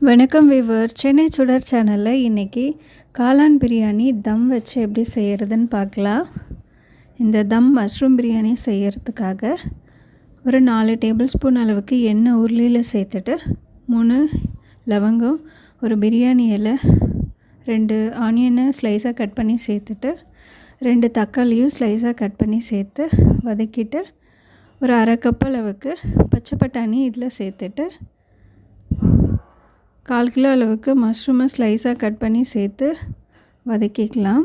வணக்கம் விவர் சென்னை சுடர் சேனலில் இன்றைக்கி காளான் பிரியாணி தம் வச்சு எப்படி செய்கிறதுன்னு பார்க்கலாம். இந்த தம் மஷ்ரூம் பிரியாணி செய்கிறதுக்காக ஒரு நாலு டேபிள் ஸ்பூன் அளவுக்கு எண்ணெய் உருளியில் சேர்த்துட்டு மூணு லவங்கம் ஒரு பிரியாணி இலை ரெண்டு ஆனியனை ஸ்லைஸாக கட் பண்ணி சேர்த்துட்டு ரெண்டு தக்காளியும் ஸ்லைஸாக கட் பண்ணி சேர்த்து வதக்கிட்டு ஒரு அரை கப் அளவுக்கு பச்சை பட்டாணி இதில் சேர்த்துட்டு கால் கிலோ அளவுக்கு மஷ்ரூமை ஸ்லைஸாக கட் பண்ணி சேர்த்து வதக்கிக்கலாம்.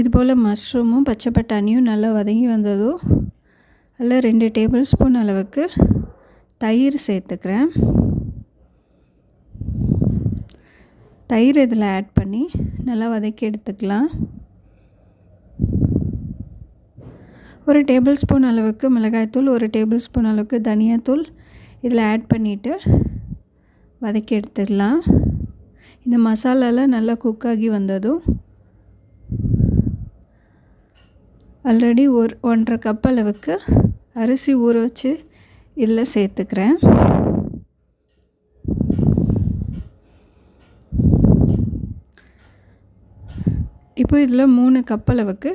இதுபோல் மஷ்ரூமும் பச்சை பட்டாணியும் நல்லா வதங்கி வந்ததும் அதில் ரெண்டு டேபிள் ஸ்பூன் அளவுக்கு தயிர் சேர்த்துக்கிறேன். தயிர் இதில் ஆட் பண்ணி நல்லா வதக்கி எடுத்துக்கலாம். ஒரு டேபிள் ஸ்பூன் அளவுக்கு மிளகாய்த்தூள் ஒரு டேபிள் ஸ்பூன் அளவுக்கு தனியாத்தூள் இதில் ஆட் பண்ணிவிட்டு வதக்கி எடுத்துடலாம். இந்த மசாலாலாம் நல்லா குக் ஆகி வந்ததும் ஆல்ரெடி ஒரு ஒன்றரை கப் அளவுக்கு அரிசி ஊற வச்சு இதில் சேர்த்துக்கிறேன். இப்போ இதில் மூணு கப் அளவுக்கு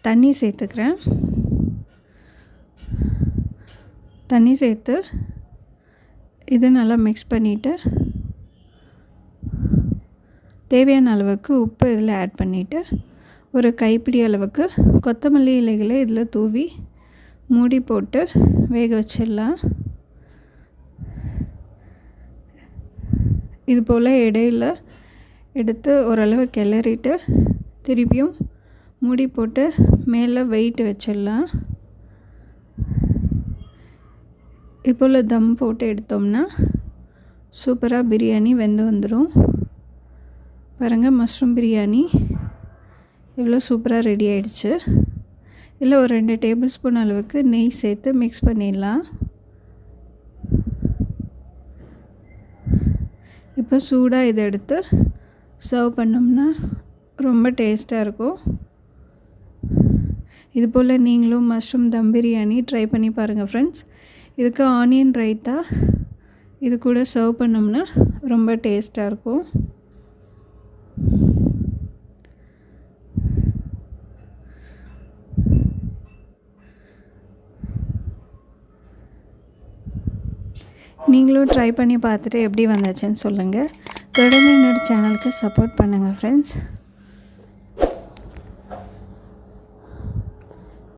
தண்ணி சேர்த்துக்கிறேன். தண்ணி சேர்த்து இது நல்லா மிக்ஸ் பண்ணிவிட்டு தேவையான அளவுக்கு உப்பு இதில் ஆட் பண்ணிவிட்டு ஒரு கைப்பிடி அளவுக்கு கொத்தமல்லி இலைகளை இதில் தூவி மூடி போட்டு வேக வச்சிடலாம். இது போல் இடையில் எடுத்து ஓரளவு கிளறிட்டு திருப்பியும் மூடி போட்டு மேலே வெயிட் வச்சிடலாம். இப்போல தம் போட்டு எடுத்தோம்னா சூப்பராக பிரியாணி வெந்து வந்துடும் பாருங்கள் மஷ்ரூம் பிரியாணி இவ்வளோ சூப்பராக ரெடி ஆகிடுச்சு இதில் ஒரு ரெண்டு டேபிள் ஸ்பூன் அளவுக்கு நெய் சேர்த்து மிக்ஸ் பண்ணிடலாம். இப்போ சூடாக இதை எடுத்து சர்வ் பண்ணோம்னா ரொம்ப டேஸ்ட்டாக இருக்கும். இது போல் நீங்களும் மஷ்ரூம் தம் பிரியாணி ட்ரை பண்ணி பாருங்கள் ஃப்ரெண்ட்ஸ் இதுக்கு ஆனியன் ரைத்தா இது கூட சர்வ் பண்ணோம்னா ரொம்ப டேஸ்ட்டாக இருக்கும். நீங்களும் ட்ரை பண்ணி பார்த்துட்டு எப்படி வந்துச்சுன்னு சொல்லுங்கள் தொடர்ந்து என்னோடய சேனலுக்கு சப்போர்ட் பண்ணுங்கள் ஃப்ரெண்ட்ஸ்